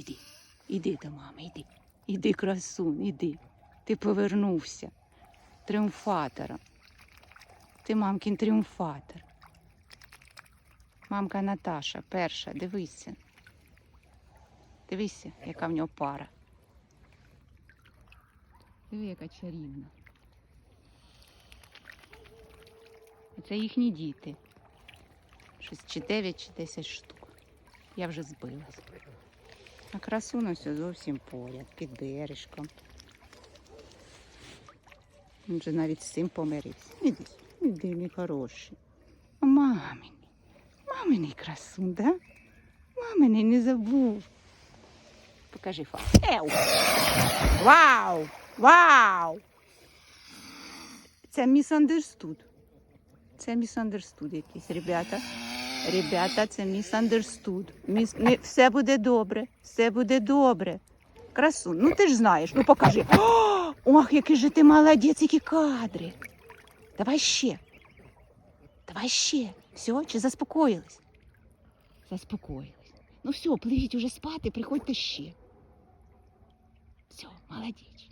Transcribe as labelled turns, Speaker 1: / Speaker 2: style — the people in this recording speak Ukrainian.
Speaker 1: Іди, іди до мами, іди. Іди, красун, іди. Ти повернувся. Тріумфатором. Ти мамкін тріумфатор. Мамка Наташа, перша, дивися. Дивися, яка в нього пара. Диви, яка чарівна. Це їхні діти. Щось чи 9, чи 10 штук. Я вже збилась. А красун ось зовсім поряд, під бережком. Він вже навіть з цим помирився. Іди, іди, мій хороший. О, мамині. Маминий красун, да? Маминий не забув. Покажи фа. Еу! Вау! Вау! Це місандерстуд. Це місандерстуд якийсь, ребята. Ребята, це місандерстуд. Міс... Не... Все буде добре, все буде добре. Красун, ну ти ж знаєш, ну покажи. О, ох, який же ти молодець, які кадри. Давай ще. Давай ще. Все, чи заспокоїлись? Заспокоїлись. Ну все, пливіть уже спати, приходьте ще. Все, молодець.